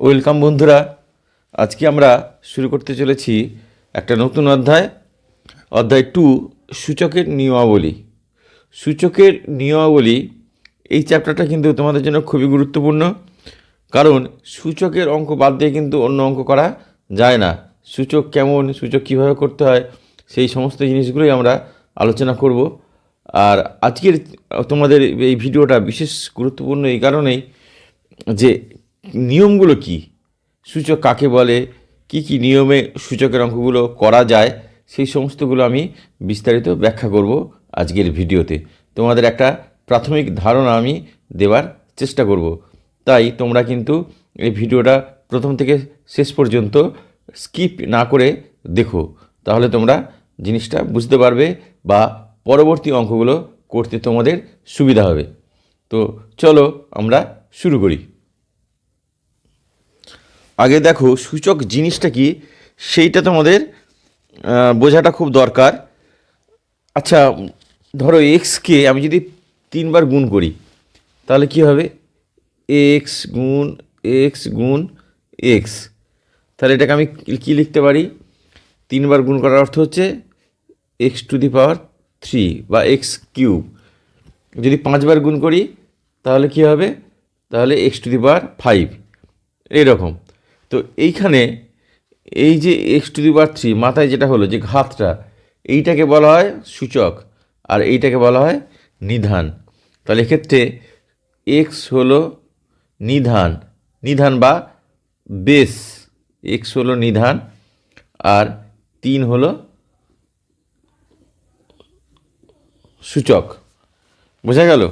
Welcome বন্ধুরা। আজকে আমরা শুরু করতে চলেছি একটা নতুন অধ্যায় অধ্যায় টু, সূচকের নিয়মাবলী। সূচকের নিয়মাবলী, এই চ্যাপ্টারটা কিন্তু তোমাদের জন্য খুবই গুরুত্বপূর্ণ। কারণ সূচকের অঙ্ক বাদ দিয়ে কিন্তু অন্য অঙ্ক করা যায় না। সূচক কেমন, সূচক কীভাবে করতে হয়, সেই সমস্ত জিনিসগুলোই আমরা আলোচনা করব। আর আজকের তোমাদের এই ভিডিওটা বিশেষ গুরুত্বপূর্ণ এই কারণেই যে নিয়মগুলো কি? সূচক কাকে বলে? কি কি নিয়মে সূচকের অঙ্কগুলো করা যায়? সেই সমস্তগুলো আমি বিস্তারিত ব্যাখ্যা করব আজকের ভিডিওতে। তোমাদের একটা প্রাথমিক ধারণা আমি দেওয়ার চেষ্টা করব। তাই তোমরা কিন্তু এই ভিডিওটা প্রথম থেকে শেষ পর্যন্ত স্কিপ না করে দেখো। তাহলে তোমরা জিনিসটা বুঝতে পারবে বা পরবর্তী অঙ্কগুলো করতে তোমাদের সুবিধা হবে। তো চলো আমরা শুরু করি। আগে দেখো সূচক জিনিসটা কি? সেইটা তোমাদের বোঝাটা খুব দরকার। আচ্ছা ধরো এক্সকে আমি যদি তিনবার গুণ করি, তাহলে কি হবে? এক্স গুণ এক্স গুণ এক্স তাহলে এটাকে আমি কি লিখতে পারি? তিনবার গুণ করার অর্থ হচ্ছে X to the power three বা এক্স কিউব। যদি পাঁচবার গুণ করি, তাহলে কি হবে? তাহলে X to the power five. এরকম। তো এইখানে এই যে X to the power three মাথায় যেটা হলো যে ঘাতটা, এইটাকে বলা হয় সূচক আর এইটাকে বলা হয় নিধান। তাহলে এক্ষেত্রে এক্স হলো নিধান নিধান বা বেস এক্স হলো নিধান আর তিন হলো সূচক। বোঝা গেল?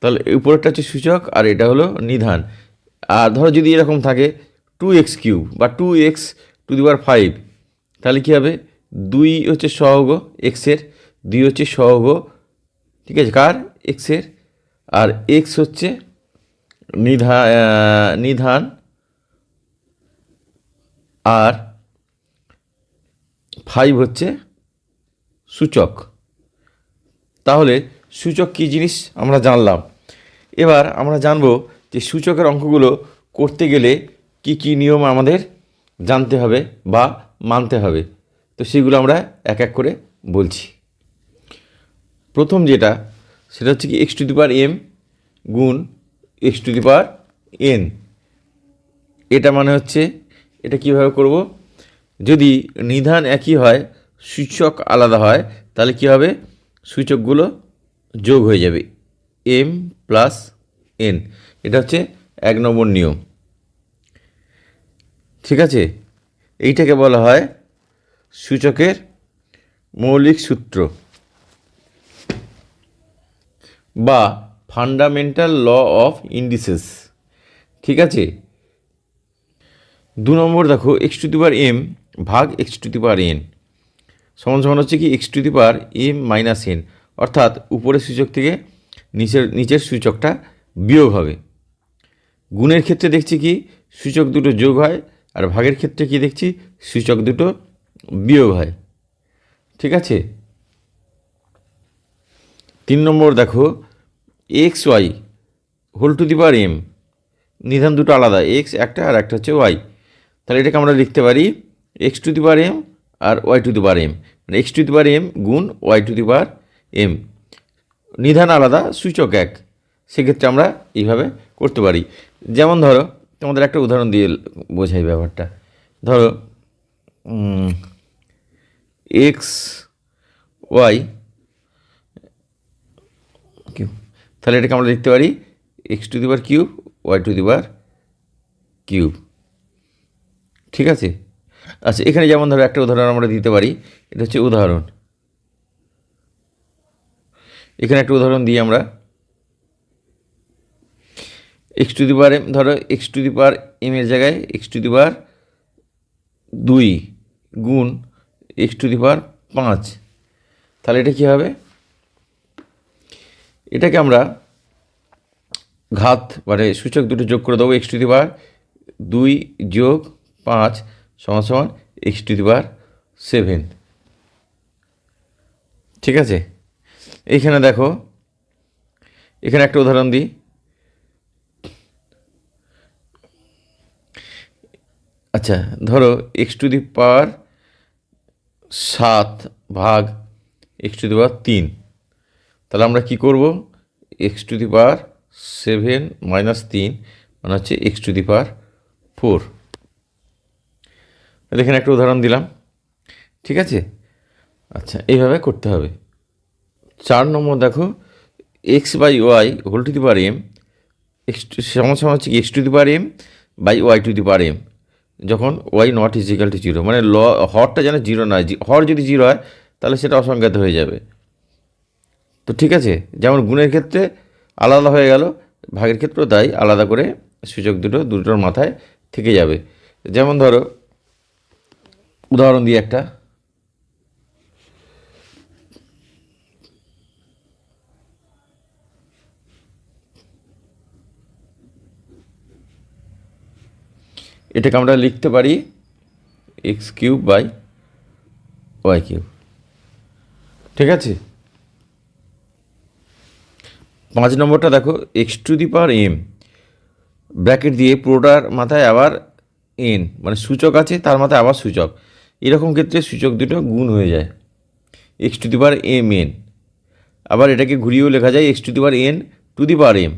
তাহলে উপরেরটা হচ্ছে সূচক আর এটা হলো নিধান। আর ধরো যদি এরকম থাকে টু এক্স কিউ বা two X to the power five তাহলে কী হবে? দুই হচ্ছে সহগ এক্সের দুই হচ্ছে সহগ, ঠিক আছে? কার? এক্সের আর এক্স হচ্ছে নিধা নিধান। আর ফাইভ হচ্ছে সূচক। তাহলে সূচক কী জিনিস? আমরা জানলাম। এবার আমরা জানব যে সূচকের অঙ্কগুলো করতে গেলে কি কি নিয়ম আমাদের জানতে হবে বা মানতে হবে। তো সেগুলো আমরা এক এক করে বলছি। প্রথম যেটা, সেটা হচ্ছে কি X to the power M গুণ X to the power N এটা মানে হচ্ছে, এটা কীভাবে করব? যদি নিধান একই হয়, সূচক আলাদা হয়, তাহলে কি হবে? সূচকগুলো যোগ হয়ে যাবে এম প্লাস এন এটা হচ্ছে এক নম্বর নিয়ম। ঠিক আছে? এইটাকে বলা হয় সূচকের মৌলিক সূত্র বা ফান্ডামেন্টাল ল অফ ইন্ডিসেস ঠিক আছে? দু নম্বর দেখো X to the power M ভাগ X to the power N সমান সমান হচ্ছে কি X to the power M minus N অর্থাৎ উপরের সূচক থেকে নিচের নিচের সূচকটা বিয়োগ হবে। গুণের ক্ষেত্রে দেখছি কি, সূচক দুটো যোগ হয় আর ভাগের ক্ষেত্রে কি দেখছি? সূচক দুটো বিয়োগ হয়। ঠিক আছে? তিন নম্বর দেখো, X Y whole to the power M. নিধান দুটো আলাদা, এক্স একটা আর একটা হচ্ছে ওয়াই। তাহলে এটাকে আমরা লিখতে পারি X to the power M R Y to the power M. মানে X to the power M গুণ Y to the power M. নিধান আলাদা, সূচক এক। সেক্ষেত্রে আমরা এইভাবে করতে পারি। যেমন ধরো তোমাদের একটা উদাহরণ দিয়ে বোঝাই ব্যাপারটা। ধরো এক্স ওয়াই কিউ তাহলে এটাকে আমরা লিখতে পারি X to the power cube Y to the power cube. ঠিক আছে? আচ্ছা এখানে যেমন ধরো একটা উদাহরণ আমরা দিতে পারি, এটা হচ্ছে উদাহরণ। এখানে একটা উদাহরণ দিই আমরা। X to the power M, ধরো X to the power M এর জায়গায় এক্স টু দি পাওয়ার দুই গুণ এক্স টু দি পাওয়ার পাঁচ। তাহলে এটা কী হবে? এটাকে আমরা ঘাত মানে সূচক দুটো যোগ করে দেবো এক্স টু দি পাওয়ার দুই যোগ পাঁচ সমান সমান X to the power seven. ঠিক আছে? এইখানে দেখো, এখানে একটা উদাহরণ দিই। আচ্ছা ধরো এক্স টু দি পাওয়ার সাত ভাগ এক্স টু দি পাওয়ার তিন। তাহলে আমরা কি করব? X to the power seven minus তিন মানে হচ্ছে X to the power four এখানে একটা উদাহরণ দিলাম। ঠিক আছে? আচ্ছা এইভাবে করতে হবে। চার নম্বর দেখো X by Y whole to the power M X সমান সমান হচ্ছে X to the power M by Y to the power M যখন Y not equal to zero মানে ল হরটা যেন জিরো নয় হর যদি জিরো হয়, তাহলে সেটা অসংজ্ঞাত হয়ে যাবে। তো ঠিক আছে? যেমন গুণের ক্ষেত্রে আলাদা হয়ে গেল, ভাগের ক্ষেত্রেও তাই, আলাদা করে সূচক দুটো, দুটোর মাথায় থেকে যাবে। যেমন ধরো, উদাহরণ দিয়ে একটা। এটাকে আমরা লিখতে পারি X cube by Y cube ঠিক আছে? পাঁচ নম্বরটা দেখো X to the power M bracket দিয়ে পুরোটার মাথায় আবার এন মানে সূচক আছে, তার মাথায় আবার সূচক। এরকম ক্ষেত্রে সূচক দুটো গুণ হয়ে যায়। X to the power M N আবার এটাকে ঘুরিয়েও লেখা যায় X to the power N to the power M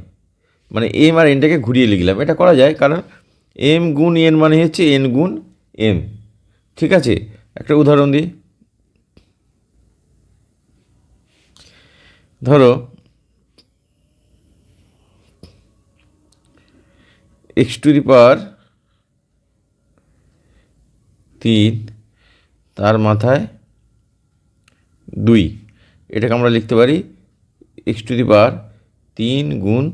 মানে এম আর এনটাকে ঘুরিয়ে লিখলাম। এটা করা যায়, কারণ এম গুণ এন মানে হচ্ছে এন গুণ এম। ঠিক আছে? একটা উদাহরণ দিই। ধরো, এক্স টু দি পাওয়ার তিন, তার মাথায় দুই। এটাকে আমরা লিখতে পারি এক্স টু দি পাওয়ার তিন গুণ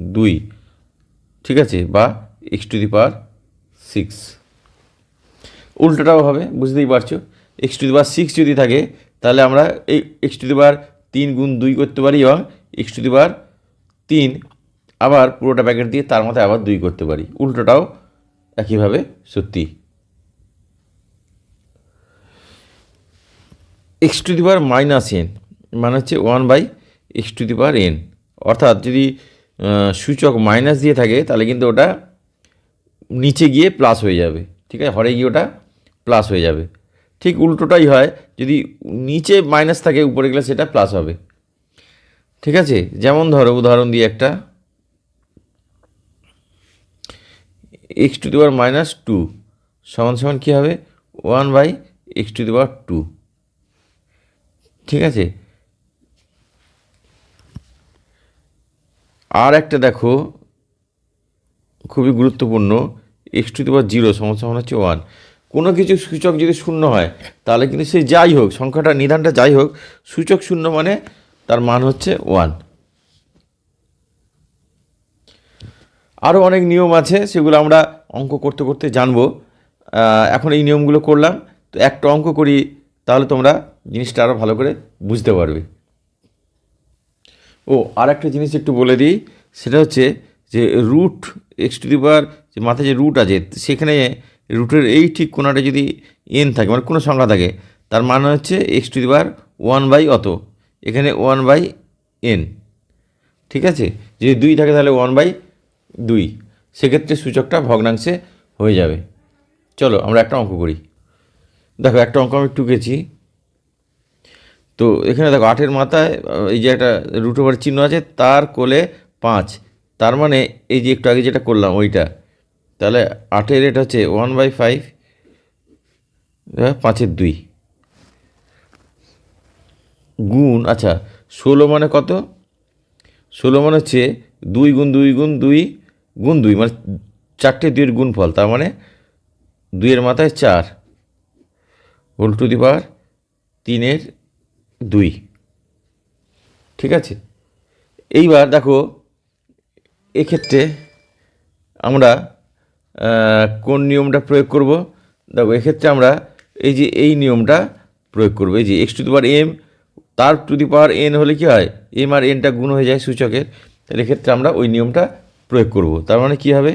দুই। ঠিক আছে? বা X to the power six উল্টোটাও হবে, বুঝতেই পারছ? X to the power six যদি থাকে, তাহলে আমরা এই এক্স টু দি পাওয়ার তিন গুণ দুই করতে পারি এবং এক্স টু দি পাওয়ার তিন আবার পুরোটা প্যাকেট দিয়ে তার মাথায় আবার দুই করতে পারি। উল্টোটাও একইভাবে সত্যি। X to the power minus N মানে হচ্ছে one by X to the power N অর্থাৎ যদি সূচক মাইনাস দিয়ে থাকে, তাহলে কিন্তু ওটা নিচে গিয়ে প্লাস হয়ে যাবে। ঠিক আছে? হরে গিয়ে ওটা প্লাস হয়ে যাবে। ঠিক উল্টোটাই হয়, যদি নিচে মাইনাস থাকে, উপরে গেলে সেটা প্লাস হবে। ঠিক আছে? যেমন ধরো, উদাহরণ দিয়ে একটা। X to the power minus two সমান সমান কী হবে? One by X to the power two ঠিক আছে? আর একটা দেখো খুবই গুরুত্বপূর্ণ X to the power zero সমস্যা হচ্ছে ওয়ান কোনো কিছু সূচক যদি শূন্য হয়, তাহলে কিন্তু সে যাই হোক, সংখ্যাটা, নিধানটা যাই হোক, সূচক শূন্য মানে তার মান হচ্ছে ওয়ান আরও অনেক নিয়ম আছে, সেগুলো আমরা অঙ্ক করতে করতে জানব। এখন এই নিয়মগুলো করলাম, তো একটা অঙ্ক করি, তাহলে তোমরা জিনিসটা আরও ভালো করে বুঝতে পারবে। ও আর একটা জিনিস একটু বলে দিই, সেটা হচ্ছে যে root X to the power যে মাথায় যে রুট আছে, সেখানে রুটের এই ঠিক কোনাটা যদি এন থাকে মানে কোনো সংখ্যা থাকে, তার মানে হচ্ছে X to the power one by অত। এখানে ওয়ান বাই এন ঠিক আছে? যদি দুই থাকে তাহলে ওয়ান বাই দুই। সেক্ষেত্রে সূচকটা ভগ্নাংশে হয়ে যাবে। চলো, আমরা একটা অঙ্ক করি। দেখো, একটা অঙ্ক আমি টুকেছি। তো এখানে দেখো, আটের মাথায় এই যে একটা রুট ওভার চিহ্ন আছে, তার কোলে পাঁচ। তার মানে এই যে একটু আগে যেটা করলাম ওইটা, তাহলে আটের রেট হচ্ছে ওয়ান বাই ফাইভ পাঁচের দুই। গুণ আচ্ছা ষোলো মানে কত? ষোলো মানে হচ্ছে দুই গুণ দুই গুণ দুই গুণ দুই মানে চারটে দুইয়ের গুণফল, তার মানে দুইয়ের মাথায় চার হোল টু দি পাওয়ার তিনের দুই। ঠিক আছে? এইবার দেখো এক্ষেত্রে আমরা কোন নিয়মটা প্রয়োগ করব? দেখো, এক্ষেত্রে আমরা এই যে এই নিয়মটা প্রয়োগ করব। এই যে X to the power M তার টু দি পাওয়ার এন হলে কি হয়? এম আর এনটা গুণ হয়ে যায় সূচকের। তাহলে এক্ষেত্রে আমরা ওই নিয়মটা প্রয়োগ করব। তার মানে কি হবে?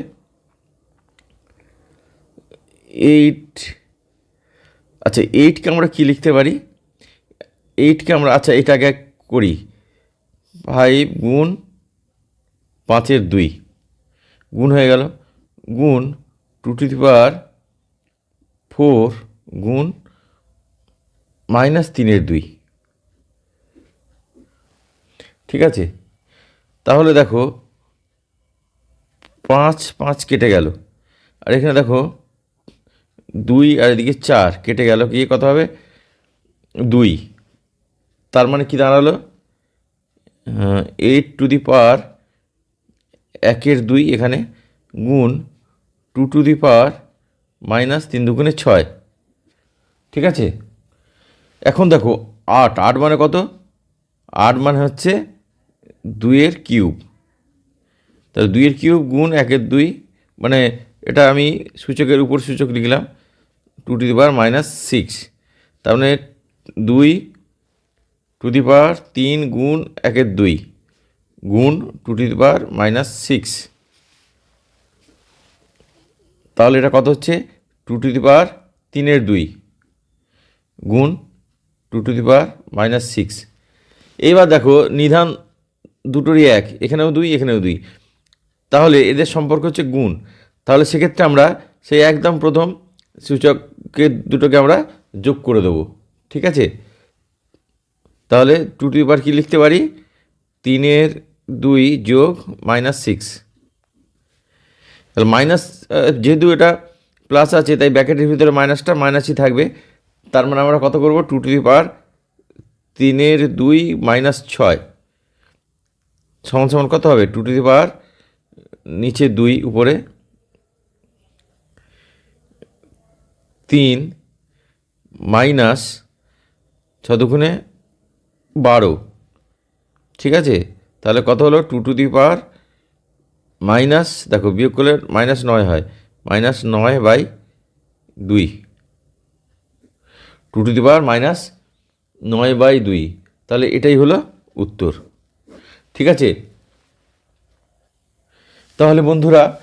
এইট আচ্ছা এইটকে আমরা কি লিখতে পারি? এইটকে আমরা আচ্ছা এটাকে করি। ফাইভ গুণ পাঁচের দুই। গুণ হয়ে গেল। গুণ two to the power four গুণ মাইনাস তিনের দুই। ঠিক আছে? তাহলে দেখো, পাঁচ পাঁচ কেটে গেল। আর এখানে দেখো, দুই আর এদিকে চার কেটে গেল। কি, কত হবে? দুই। তার মানে কি দাঁড়াল? এইট টু দি পাওয়ার একের দুই এখানে গুণ two to the power minus তিন দুগুণে ছয়। ঠিক আছে? এখন দেখো, আট আট মানে কত? আট মানে হচ্ছে দুইয়ের কিউব। তাহলে দুইয়ের কিউব গুণ একের দুই মানে এটা আমি সূচকের উপর সূচক লিখলাম two to the power minus six তার মানে দুই টু দি পাওয়ার তিন গুণ একের দুই। গুণ two to the power minus six তাহলে এটা কত হচ্ছে? টু টু দি পাওয়ার তিনের দুই। গুণ two to the power minus six এইবার দেখো, নিধান দুটোরই এক, এখানেও দুই এখানেও দুই। তাহলে এদের সম্পর্ক হচ্ছে গুণ। তাহলে সেক্ষেত্রে আমরা সেই একদম প্রথম সূচকের দুটোকে আমরা যোগ করে দেবো। ঠিক আছে? তাহলে টু টু বার কী লিখতে পারি? তিনের দুই যোগ মাইনাস সিক্স তাহলে মাইনাস যেহেতু এটা প্লাস আছে, তাই ব্যাকেটের ভিতরে মাইনাসটা মাইনাসই থাকবে। তার মানে আমরা কত করব? টু টু দি পাওয়ার তিনের দুই মাইনাস ছয়। সমান সমান কত হবে? টু টু দি পাওয়ার নিচে দুই, উপরে তিন মাইনাস ছ দুগুণে বারো। ঠিক আছে? তাহলে কত হলো? Two to the power minus দেখো বিয়োগ করলে মাইনাস নয় হয়। মাইনাস নয় বাই দুই। Two to the power minus নয় বাই দুই। তাহলে এটাই হলো উত্তর। ঠিক আছে? তাহলে বন্ধুরা,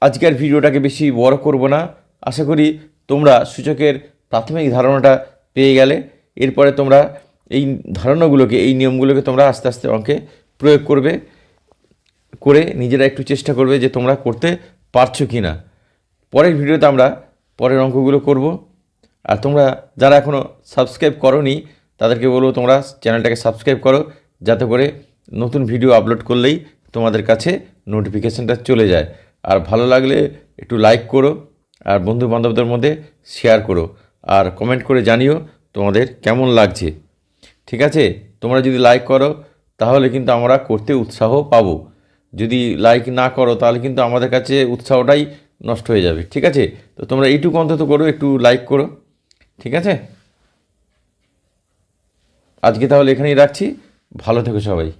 আজকের ভিডিওটাকে বেশি বড় করব না। আশা করি তোমরা সূচকের প্রাথমিক ধারণাটা পেয়ে গেলে। এরপরে তোমরা এই ধারণাগুলোকে, এই নিয়মগুলোকে তোমরা আস্তে আস্তে অঙ্কে প্রয়োগ করবে, করে নিজেরা একটু চেষ্টা করবে যে তোমরা করতে পারছ কি না পরের ভিডিওতে আমরা পরের অঙ্কগুলো করব। আর তোমরা যারা এখনও সাবস্ক্রাইব করনি, তাদেরকে বলব তোমরা চ্যানেলটাকে সাবস্ক্রাইব করো, যাতে করে নতুন ভিডিও আপলোড করলেই তোমাদের কাছে নোটিফিকেশানটা চলে যায়। আর ভালো লাগলে একটু লাইক করো, আর বন্ধু বান্ধবদের মধ্যে শেয়ার করো, আর কমেন্ট করে জানিও তোমাদের কেমন লাগছে। ঠিক আছে? তোমরা যদি লাইক করো তাহলে কিন্তু আমরা করতে উৎসাহ পাব। যদি লাইক না করো, তাহলে কিন্তু আমাদের কাছে উৎসাহটাই নষ্ট হয়ে যাবে, ঠিক আছে? তো তোমরা এইটুকু অন্তত করো, একটু লাইক করো, ঠিক আছে? আজকে তাহলে এখানেই রাখছি। ভালো থেকো সবাই।